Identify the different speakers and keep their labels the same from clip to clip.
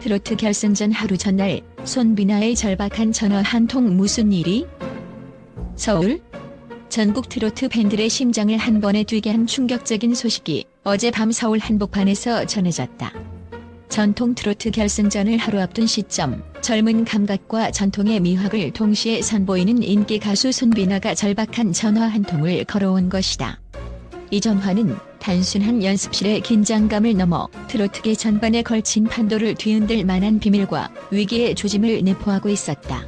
Speaker 1: 트로트 결승전 하루 전날 손비나의 절박한 전화 한 통 무슨 일이? 서울? 전국 트로트 팬들의 심장을 한 번에 뛰게 한 충격적인 소식이 어젯밤 서울 한복판에서 전해졌다. 전통 트로트 결승전을 하루 앞둔 시점, 젊은 감각과 전통의 미학을 동시에 선보이는 인기 가수 손비나가 절박한 전화 한 통을 걸어온 것이다. 이 전화는 단순한 연습실의 긴장감을 넘어 트로트계 전반에 걸친 판도를 뒤흔들 만한 비밀과 위기의 조짐을 내포하고 있었다.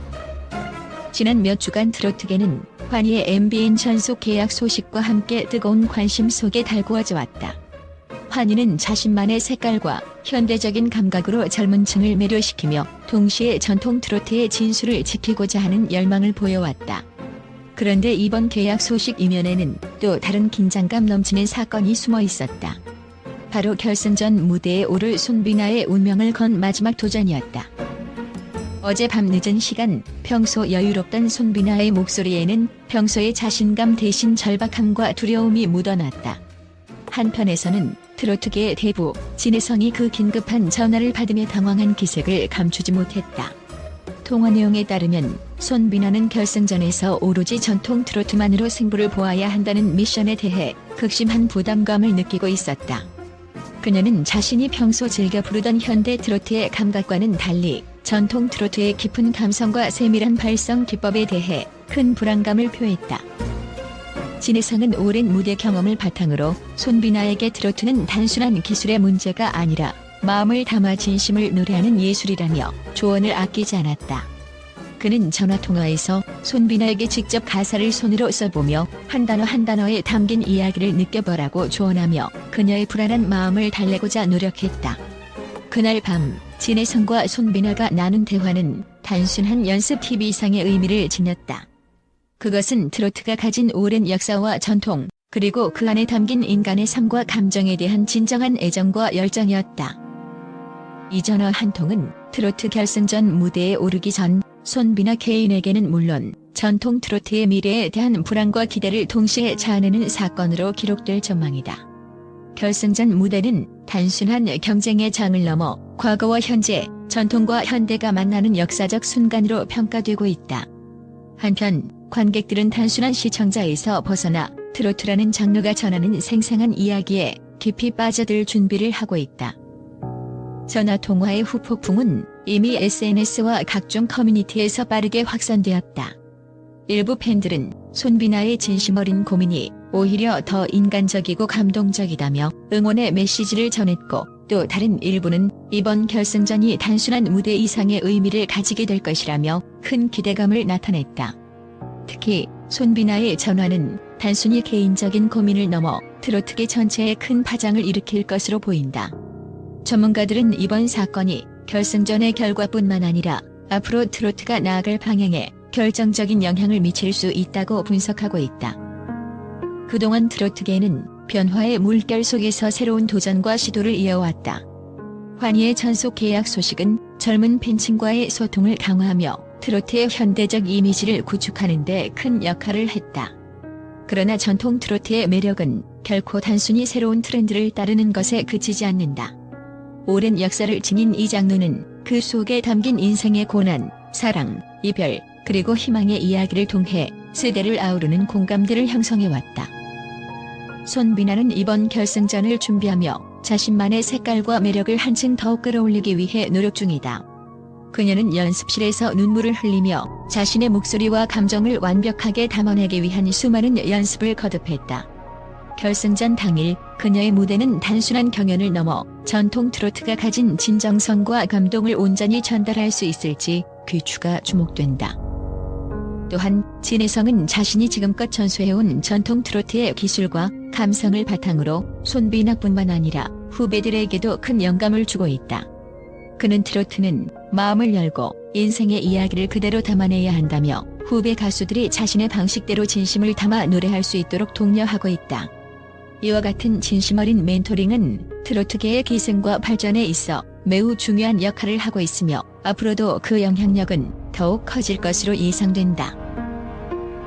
Speaker 1: 지난 몇 주간 트로트계는 환희의 MBN 전속 계약 소식과 함께 뜨거운 관심 속에 달구어져 왔다. 환희는 자신만의 색깔과 현대적인 감각으로 젊은 층을 매료시키며 동시에 전통 트로트의 진수를 지키고자 하는 열망을 보여왔다. 그런데 이번 계약 소식 이면에는 또 다른 긴장감 넘치는 사건이 숨어 있었다. 바로 결승전 무대에 오를 손비나의 운명을 건 마지막 도전이었다. 어젯밤 늦은 시간 평소 여유롭던 손비나의 목소리에는 평소의 자신감 대신 절박함과 두려움이 묻어났다. 한편에서는 트로트계의 대부 진혜성이 그 긴급한 전화를 받으며 당황한 기색을 감추지 못했다. 통화 내용에 따르면 손비나는 결승전에서 오로지 전통 트로트만으로 승부를 보아야 한다는 미션에 대해 극심한 부담감을 느끼고 있었다. 그녀는 자신이 평소 즐겨 부르던 현대 트로트의 감각과는 달리 전통 트로트의 깊은 감성과 세밀한 발성 기법에 대해 큰 불안감을 표했다. 진혜성은 오랜 무대 경험을 바탕으로 손비나에게 트로트는 단순한 기술의 문제가 아니라 마음을 담아 진심을 노래하는 예술이라며 조언을 아끼지 않았다. 그는 전화통화에서 손비나에게 직접 가사를 손으로 써보며 한 단어 한 단어에 담긴 이야기를 느껴보라고 조언하며 그녀의 불안한 마음을 달래고자 노력했다. 그날 밤 진혜성과 손비나가 나눈 대화는 단순한 연습 TV 이상의 의미를 지녔다. 그것은 트로트가 가진 오랜 역사와 전통, 그리고 그 안에 담긴 인간의 삶과 감정에 대한 진정한 애정과 열정이었다. 이 전화 한 통은 트로트 결승전 무대에 오르기 전 손비나 개인에게는 물론 전통 트로트의 미래에 대한 불안과 기대를 동시에 자아내는 사건으로 기록될 전망이다. 결승전 무대는 단순한 경쟁의 장을 넘어 과거와 현재, 전통과 현대가 만나는 역사적 순간으로 평가되고 있다. 한편 관객들은 단순한 시청자에서 벗어나 트로트라는 장르가 전하는 생생한 이야기에 깊이 빠져들 준비를 하고 있다. 전화 통화의 후폭풍은 이미 SNS와 각종 커뮤니티에서 빠르게 확산되었다. 일부 팬들은 손비나의 진심 어린 고민이 오히려 더 인간적이고 감동적이다며 응원의 메시지를 전했고 또 다른 일부는 이번 결승전이 단순한 무대 이상의 의미를 가지게 될 것이라며 큰 기대감을 나타냈다. 특히 손비나의 전화는 단순히 개인적인 고민을 넘어 트로트계 전체에 큰 파장을 일으킬 것으로 보인다. 전문가들은 이번 사건이 결승전의 결과뿐만 아니라 앞으로 트로트가 나아갈 방향에 결정적인 영향을 미칠 수 있다고 분석하고 있다. 그동안 트로트계는 변화의 물결 속에서 새로운 도전과 시도를 이어왔다. 환희의 전속 계약 소식은 젊은 팬층과의 소통을 강화하며 트로트의 현대적 이미지를 구축하는 데 큰 역할을 했다. 그러나 전통 트로트의 매력은 결코 단순히 새로운 트렌드를 따르는 것에 그치지 않는다. 오랜 역사를 지닌 이 장르는 그 속에 담긴 인생의 고난, 사랑, 이별, 그리고 희망의 이야기를 통해 세대를 아우르는 공감대를 형성해왔다. 손비나는 이번 결승전을 준비하며 자신만의 색깔과 매력을 한층 더 끌어올리기 위해 노력 중이다. 그녀는 연습실에서 눈물을 흘리며 자신의 목소리와 감정을 완벽하게 담아내기 위한 수많은 연습을 거듭했다. 결승전 당일 그녀의 무대는 단순한 경연을 넘어 전통 트로트가 가진 진정성과 감동을 온전히 전달할 수 있을지 귀추가 주목된다. 또한 진혜성은 자신이 지금껏 전수해온 전통 트로트의 기술과 감성을 바탕으로 손비나뿐만 아니라 후배들에게도 큰 영감을 주고 있다. 그는 트로트는 마음을 열고 인생의 이야기를 그대로 담아내야 한다며 후배 가수들이 자신의 방식대로 진심을 담아 노래할 수 있도록 독려하고 있다. 이와 같은 진심 어린 멘토링은 트로트계의 기승과 발전에 있어 매우 중요한 역할을 하고 있으며 앞으로도 그 영향력은 더욱 커질 것으로 예상된다.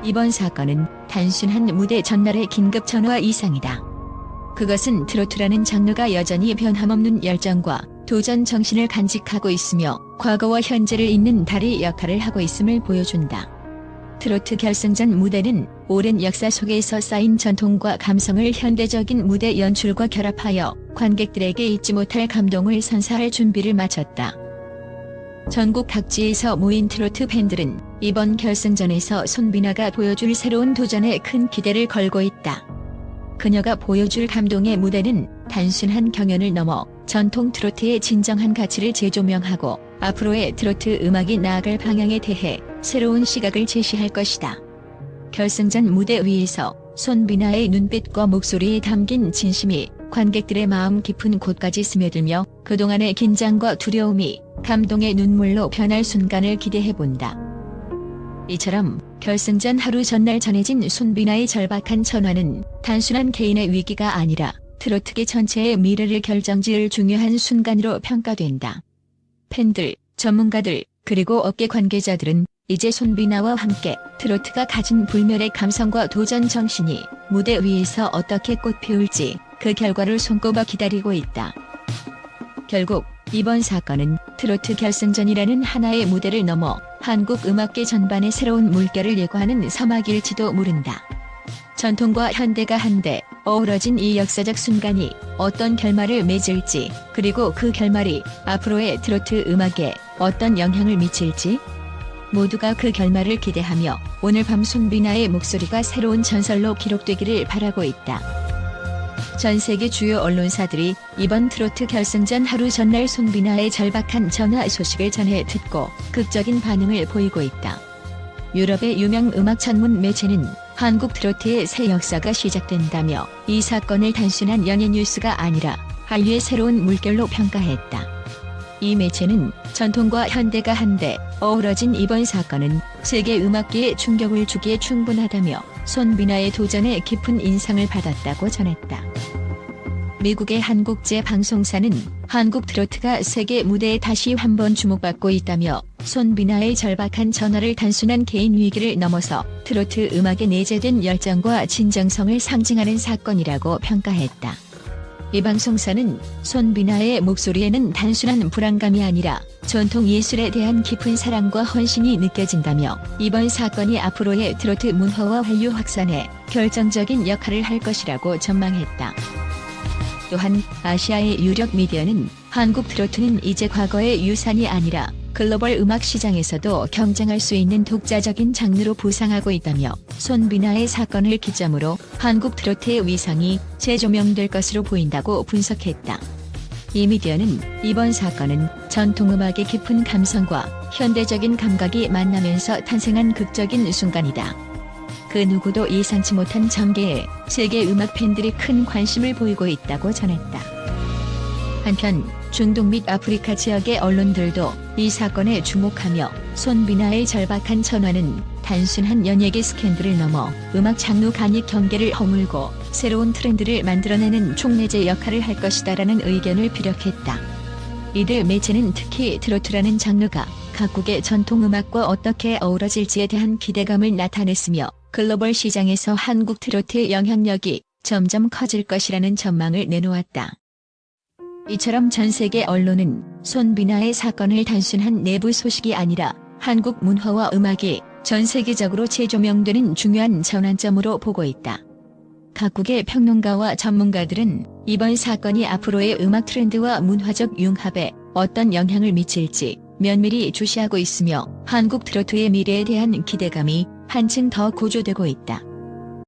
Speaker 1: 이번 사건은 단순한 무대 전날의 긴급 전화 이상이다. 그것은 트로트라는 장르가 여전히 변함없는 열정과 도전 정신을 간직하고 있으며 과거와 현재를 잇는 다리 역할을 하고 있음을 보여준다. 트로트 결승전 무대는 오랜 역사 속에서 쌓인 전통과 감성을 현대적인 무대 연출과 결합하여 관객들에게 잊지 못할 감동을 선사할 준비를 마쳤다. 전국 각지에서 모인 트로트 팬들은 이번 결승전에서 손비나가 보여줄 새로운 도전에 큰 기대를 걸고 있다. 그녀가 보여줄 감동의 무대는 단순한 경연을 넘어 전통 트로트의 진정한 가치를 재조명하고 앞으로의 트로트 음악이 나아갈 방향에 대해 새로운 시각을 제시할 것이다. 결승전 무대 위에서 손비나의 눈빛과 목소리에 담긴 진심이 관객들의 마음 깊은 곳까지 스며들며 그동안의 긴장과 두려움이 감동의 눈물로 변할 순간을 기대해본다. 이처럼 결승전 하루 전날 전해진 손비나의 절박한 전화는 단순한 개인의 위기가 아니라 트로트계 전체의 미래를 결정지을 중요한 순간으로 평가된다. 팬들, 전문가들, 그리고 업계 관계자들은 이제 손비나와 함께 트로트가 가진 불멸의 감성과 도전 정신이 무대 위에서 어떻게 꽃피울지 그 결과를 손꼽아 기다리고 있다. 결국 이번 사건은 트로트 결승전이라는 하나의 무대를 넘어 한국 음악계 전반의 새로운 물결을 예고하는 서막일지도 모른다. 전통과 현대가 한데 어우러진 이 역사적 순간이 어떤 결말을 맺을지 그리고 그 결말이 앞으로의 트로트 음악에 어떤 영향을 미칠지 모두가 그 결말을 기대하며 오늘 밤 손비나의 목소리가 새로운 전설로 기록되기를 바라고 있다. 전 세계 주요 언론사들이 이번 트로트 결승전 하루 전날 손비나의 절박한 전화 소식을 전해 듣고 극적인 반응을 보이고 있다. 유럽의 유명 음악 전문 매체는 한국 트로트의 새 역사가 시작된다며 이 사건을 단순한 연예 뉴스가 아니라 한류의 새로운 물결로 평가했다. 이 매체는 전통과 현대가 한데 어우러진 이번 사건은 세계 음악계에 충격을 주기에 충분하다며 손비나의 도전에 깊은 인상을 받았다고 전했다. 미국의 한국제 방송사는 한국 트로트가 세계 무대에 다시 한번 주목받고 있다며 손비나의 절박한 전화를 단순한 개인 위기를 넘어서 트로트 음악에 내재된 열정과 진정성을 상징하는 사건이라고 평가했다. 이 방송사는 손비나의 목소리에는 단순한 불안감이 아니라 전통 예술에 대한 깊은 사랑과 헌신이 느껴진다며 이번 사건이 앞으로의 트로트 문화와 한류 확산에 결정적인 역할을 할 것이라고 전망했다. 또한 아시아의 유력 미디어는 한국 트로트는 이제 과거의 유산이 아니라 글로벌 음악 시장에서도 경쟁할 수 있는 독자적인 장르로 부상하고 있다며 손비나의 사건을 기점으로 한국 트로트의 위상이 재조명될 것으로 보인다고 분석했다. 이 미디어는 이번 사건은 전통음악의 깊은 감성과 현대적인 감각이 만나면서 탄생한 극적인 순간이다. 그 누구도 예상치 못한 전개에 세계 음악 팬들이 큰 관심을 보이고 있다고 전했다. 한편 중동 및 아프리카 지역의 언론들도 이 사건에 주목하며 손비나의 절박한 전화는 단순한 연예계 스캔들을 넘어 음악 장르 간이 경계를 허물고 새로운 트렌드를 만들어내는 촉매제 역할을 할 것이다라는 의견을 피력했다. 이들 매체는 특히 트로트라는 장르가 각국의 전통 음악과 어떻게 어우러질지에 대한 기대감을 나타냈으며 글로벌 시장에서 한국 트로트의 영향력이 점점 커질 것이라는 전망을 내놓았다. 이처럼 전 세계 언론은 손비나의 사건을 단순한 내부 소식이 아니라 한국 문화와 음악이 전 세계적으로 재조명되는 중요한 전환점으로 보고 있다. 각국의 평론가와 전문가들은 이번 사건이 앞으로의 음악 트렌드와 문화적 융합에 어떤 영향을 미칠지 면밀히 주시하고 있으며 한국 트로트의 미래에 대한 기대감이 한층 더 고조되고 있다.